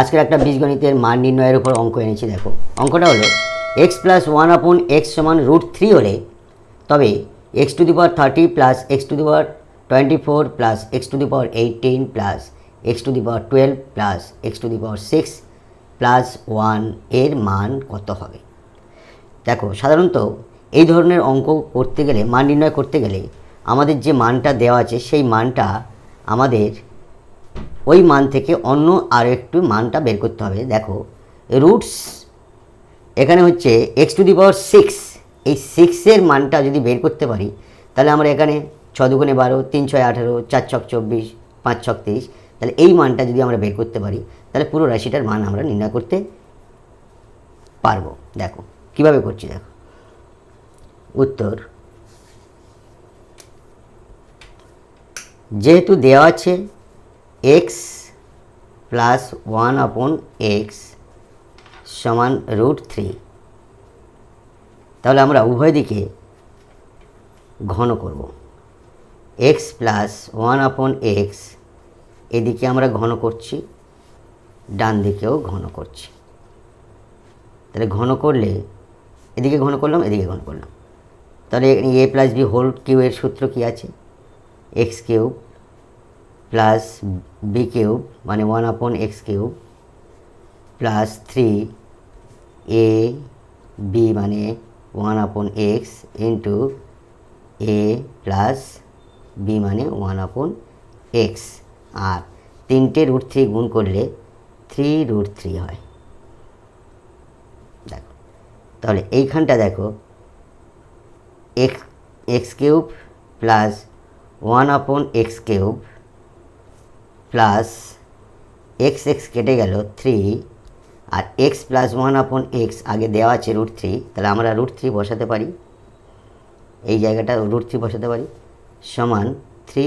আজকের একটা বীজগণিতের মান নির্ণয়ের উপর অঙ্ক এনেছি, দেখো। অঙ্কটা হলো এক্স প্লাস ওয়ান আপন এক্স সমান রুট থ্রি হলে, তবে x to the power thirty plus x to the power twenty four plus x to the power eighteen plus x to the power twelve plus x to the power six plus ওয়ানের মান কত হবে? দেখো, সাধারণত এই ধরনের অঙ্ক করতে গেলে, মান নির্ণয় করতে গেলে আমাদের যে মানটা দেওয়া আছে, সেই মানটা আমাদের ওই মান থেকে অন্য আরও একটু মানটা বের করতে হবে। দেখো রুটস এখানে হচ্ছে x to the power six এই সিক্সের মানটা যদি বের করতে পারি, তাহলে আমরা এখানে ছ দুগুণে বারো, তিন ছয় আঠেরো, চার ছক চব্বিশ, পাঁচ ছক তেইশ, তাহলে এই মানটা যদি আমরা বের করতে পারি, তাহলে পুরো রাশিটার মান আমরা নির্ণয় করতে পারব। দেখো, কীভাবে করছি দেখো। উত্তর, যেহেতু দেওয়া আছে এক্স প্লাস ওয়ান আপন এক্স সমান রুট থ্রি তাহলে আমরা উভয় দিকে ঘন করব। এক্স প্লাস ওয়ান আপন এক্স এদিকে আমরা ঘন করছি, ডান দিকেও ঘন করছি। তাহলে ঘন করলে এদিকে ঘন করলাম, এদিকে ঘন করলাম। তাহলে a plus b whole cube এর সূত্র কী আছে? X cube plus b cube মানে ওয়ান আপন x cube plus three a b মানে ওয়ান আপন x into a plus b মানে ওয়ান আপন এক্স আর তিনটে রুট থ্রি গুণ করলে থ্রি রুট থ্রি হয়। দেখো, তাহলে এইখানটা দেখো x x cube plus one আপন x cube plus x x কেটে গেল থ্রি আর এক্স প্লাস ওয়ান আপন এক্স আগে দেওয়া আছে রুট থ্রি তাহলে আমরা রুট থ্রি বসাতে পারি। এই জায়গাটা রুট থ্রি বসাতে পারি, সমান থ্রি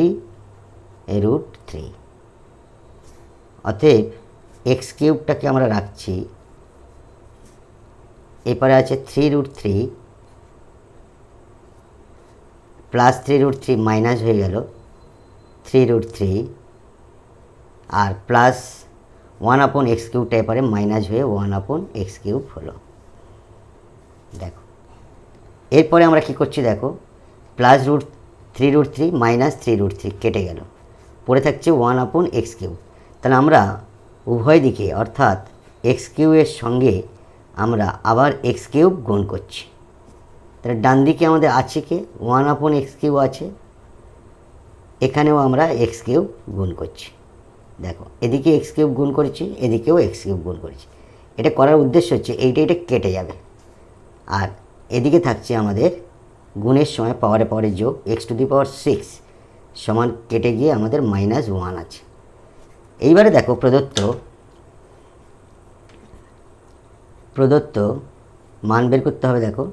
রুট থ্রি অতএব এক্স কিউবটাকে আমরা রাখছি। এরপরে আছে three root three plus three root three minus হয়ে গেল। থ্রি রুট থ্রি আর প্লাস ওয়ান আপন এক্স কিউবটা এপারে মাইনাস হয়ে ওয়ান আপন এক্স কিউব হলো। দেখো। এরপরে আমরা কি করছি দেখো? Plus root three root three minus three root three কেটে গেল। পড়ে থাকছে ওয়ান আপন এক্স কিউব তাহলে আমরা উভয় দিকে অর্থাৎ এক্স কিউবের সঙ্গে আমরা আবার এক্স কিউব গুণ করছি। তাহলে ডান দিকে আমাদের আছে কে? ওয়ান আপন এক্স কিউব আছে। এখানেও আমরা এক্স কিউব গুণ করছি। দেখো, এদিকে এক্স কিউব গুণ করেছি, এদিকেও এক্স কিউব গুণ করেছি। এটা করার উদ্দেশ্য হচ্ছে এইটা এটা কেটে যাবে। আর এদিকে থাকছে আমাদের গুণের সময় পাওয়ারে পাওয়ারে যোগ x to the power six সমান কেটে গিয়ে আমাদের মাইনাস ওয়ান আছে। এইবারে দেখো প্রদত্ত প্রদত্ত মান বের করতে হবে দেখো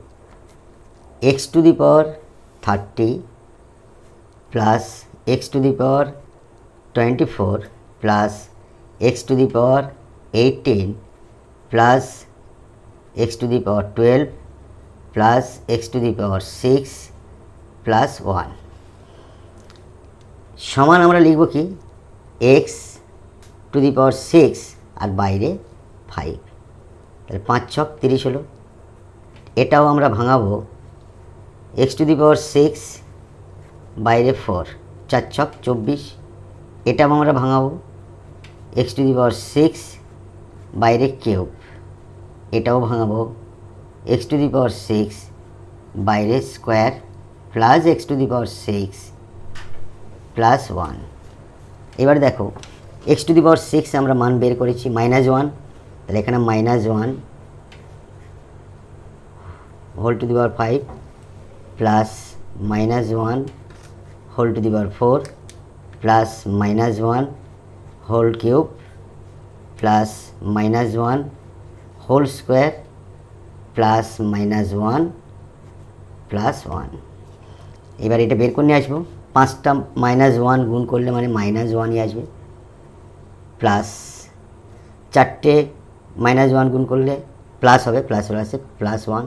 x to the power thirty plus x to the power twenty four plus x to the power eighteen plus x to the power twelve plus x to the power six plus one সমান আমরা লিখব কি? X to the power six আর বাইরে five তাহলে পাঁচ ছক তিরিশ হলো। এটাও আমরা ভাঙাবো। X to the power six বাইরে ফোর চার ছক চব্বিশ। এটাও আমরা ভাঙাবো। X to the power six বাইরে কিউব এটাও ভাঙাবো। X to the power six বাইরে square plus x to the power six plus one এবার দেখো x to the power six আমরা মান বের করেছি মাইনাস ওয়ান তাহলে এখানে minus one whole to the power five plus minus one whole to the power four plus minus one whole cube plus minus one whole square plus minus one plus one এবার এটা বের করে নিয়ে আসব। পাঁচটা minus one গুণ করলে মানে মাইনাস ওয়ানই আসবে। প্লাস চারটে মাইনাস ওয়ান গুণ করলে প্লাস হবে প্লাস চলে আসে প্লাস ওয়ান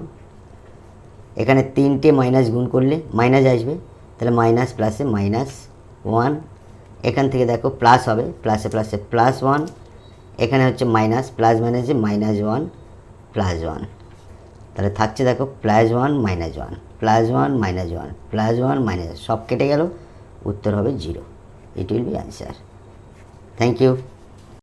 এখানে তিনটে মাইনাস গুণ করলে মাইনাস আসবে। তাহলে মাইনাস প্লাসে মাইনাস ওয়ান এখান থেকে দেখো প্লাস হবে প্লাসে প্লাসে প্লাস ওয়ান এখানে হচ্ছে মাইনাস প্লাস মাইনাসে মাইনাস ওয়ান প্লাস ওয়ান তাহলে থাকছে দেখো plus one minus one plus one minus one plus one minus সব কেটে গেল, উত্তর হবে zero it will be answer thank you